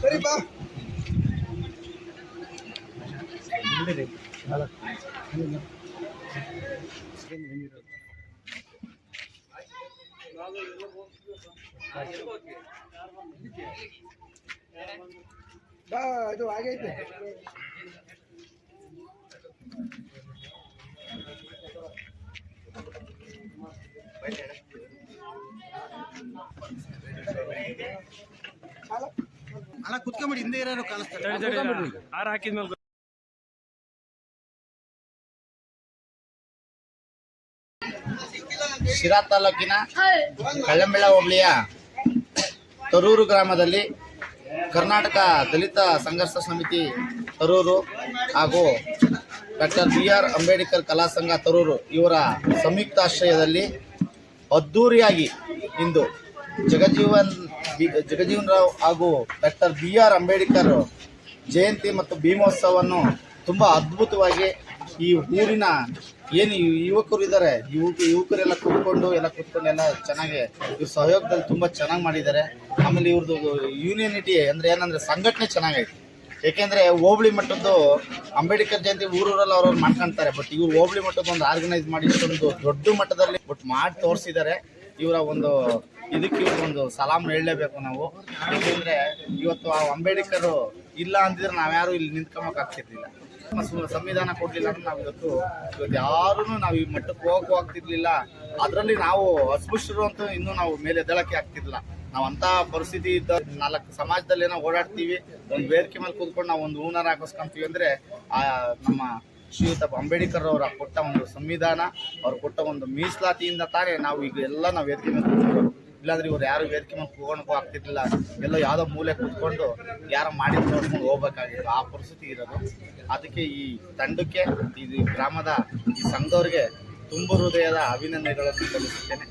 ಸರಿ ಬಾ ಬಾ ಇದು ಆಗೈತೆ ಅಣ್ಣ ಕುತ್ಕೊಂಬಿಡಿ ಹಿಂದೆ ಇರೋರು ಕಾಣಿಸ್ತಾರೆ ಆರ್ ಹಾಕಿದ್ಮೇಲೆ ಶಿರಾ ತಾಲೂಕಿನ ಕಳ್ಳಂಬೆಳ ಹೋಬಳಿಯ ತರೂರು ಗ್ರಾಮದಲ್ಲಿ ಕರ್ನಾಟಕ ದಲಿತ ಸಂಘರ್ಷ ಸಮಿತಿ ತರೂರು ಹಾಗೂ ಡಾಕ್ಟರ್ ಬಿ ಆರ್ ಅಂಬೇಡ್ಕರ್ ಕಲಾ ಸಂಘ ತರೂರು ಇವರ ಸಂಯುಕ್ತಾಶ್ರಯದಲ್ಲಿ ಅದ್ಧೂರಿಯಾಗಿ ಇಂದು ಜಗಜೀವನ್ ಜಗಜೀವನ್ ರಾವ್ ಹಾಗೂ doctor B R Ambedkar Jayanti ಮತ್ತು ಭೀಮೋತ್ಸವವನ್ನು ತುಂಬ ಅದ್ಭುತವಾಗಿ ಈ ಊರಿನ ಏನು ಯುವಕರು ಇದ್ದಾರೆ ಯುವಕ, ಯುವಕರೆಲ್ಲ ಕೂತ್ಕೊಂಡು, ಎಲ್ಲ ಕೂತ್ಕೊಂಡು ಎಲ್ಲ ಚೆನ್ನಾಗಿ ಇವ್ರ ಸಹಯೋಗದಲ್ಲಿ ತುಂಬ ಚೆನ್ನಾಗಿ ಮಾಡಿದ್ದಾರೆ. ಆಮೇಲೆ ಇವ್ರದ್ದು ಯೂನಿಯನಿಟಿ ಅಂದರೆ ಏನಂದರೆ ಸಂಘಟನೆ ಚೆನ್ನಾಗೈತೆ. ಏಕೆಂದರೆ ಹೋಬಳಿ ಮಟ್ಟದ್ದು ಅಂಬೇಡ್ಕರ್ ಜಯಂತಿ ಊರೂರಲ್ಲಿ ಅವ್ರವ್ರು ಮಾಡ್ಕೊಂತಾರೆ ಬಟ್ ಇವ್ರು ಹೋಬಳಿ ಮಟ್ಟದ ಒಂದು ಆರ್ಗನೈಸ್ ಮಾಡಿ ಒಂದು ದೊಡ್ಡ ಮಟ್ಟದಲ್ಲಿ ಬಟ್ ಮಾಡಿ ತೋರಿಸಿದ್ದಾರೆ. ಇವರ ಒಂದು ಇದಕ್ಕೆ ಒಂದು ಸಲಾಮ್ ಹೇಳಲೇಬೇಕು ನಾವು. ಯಾಕೆಂದರೆ ಇವತ್ತು ಆ ಅಂಬೇಡ್ಕರ್ ಇಲ್ಲ ಅಂದಿದ್ರೆ ನಾವ್ಯಾರು ಇಲ್ಲಿ ನಿಂತ್ಕೊಂಬಕ್ ಆಗ್ತಿರ್ಲಿಲ್ಲ. ನಮ್ಮ ಸಂವಿಧಾನ ಕೊಡ್ಲಿಲ್ಲ ಅಂದ್ರೆ ನಾವು ಇವತ್ತು ಇವತ್ತು ಯಾರೂ ನಾವು ಈ ಮಟ್ಟಕ್ಕೆ ಹೋಗಕ್ಕೂ ಆಗ್ತಿರ್ಲಿಲ್ಲ. ಅದರಲ್ಲಿ ನಾವು ಅಸ್ಪೃಶ್ಯರು ಅಂತ ಇನ್ನೂ ನಾವು ಮೇಲೆ ಎದ್ದಳಕ್ಕೆ ಆಗ್ತಿರ್ಲಿಲ್ಲ. ನಾವು ಅಂತ ಪರಿಸ್ಥಿತಿ ಇದ್ದ ನಾಲ್ಕು ಸಮಾಜದಲ್ಲಿ ಏನೋ ಓಡಾಡ್ತೀವಿ, ಒಂದು ವೇದಿಕೆ ಮೇಲೆ ಕೂತ್ಕೊಂಡು ನಾವು ಒಂದು ಹೂನಾರ ಹಾಕಿಸ್ಕೊಂತೀವಿ ಅಂದ್ರೆ ಆ ನಮ್ಮ ಶ್ರೀಯುತ ಅಂಬೇಡ್ಕರ್ ಅವರ ಕೊಟ್ಟ ಒಂದು ಸಂವಿಧಾನ, ಅವ್ರು ಕೊಟ್ಟ ಒಂದು ಮೀಸಲಾತಿಯಿಂದ ತಾನೇ ನಾವು ಈಗ ಎಲ್ಲ ನಾವು ವೇದಿಕೆ ಮೇಲೆ ಇಲ್ಲಾಂದ್ರೆ ಇವ್ರು ಯಾರು ವೇದಿಕೆ ಮೇಲೆ ಕೂಗೋಣಕ್ಕೂ ಆಗ್ತಿರ್ಲಿಲ್ಲ. ಎಲ್ಲೋ ಯಾವುದೋ ಮೂಲೆ ಕೂತ್ಕೊಂಡು ಯಾರು ಮಾಡಿ ನೋಡ್ಕೊಂಡು ಹೋಗ್ಬೇಕಾಗಿತ್ತು. ಆ ಪರಿಸ್ಥಿತಿ ಇರೋದು. ಅದಕ್ಕೆ ಈ ತಂಡಕ್ಕೆ, ಈ ಗ್ರಾಮದ ಈ ಸಂಘದವ್ರಿಗೆ ತುಂಬ ಹೃದಯದ ಅಭಿನಂದನೆಗಳನ್ನು ಸಲ್ಲಿಸುತ್ತೇನೆ.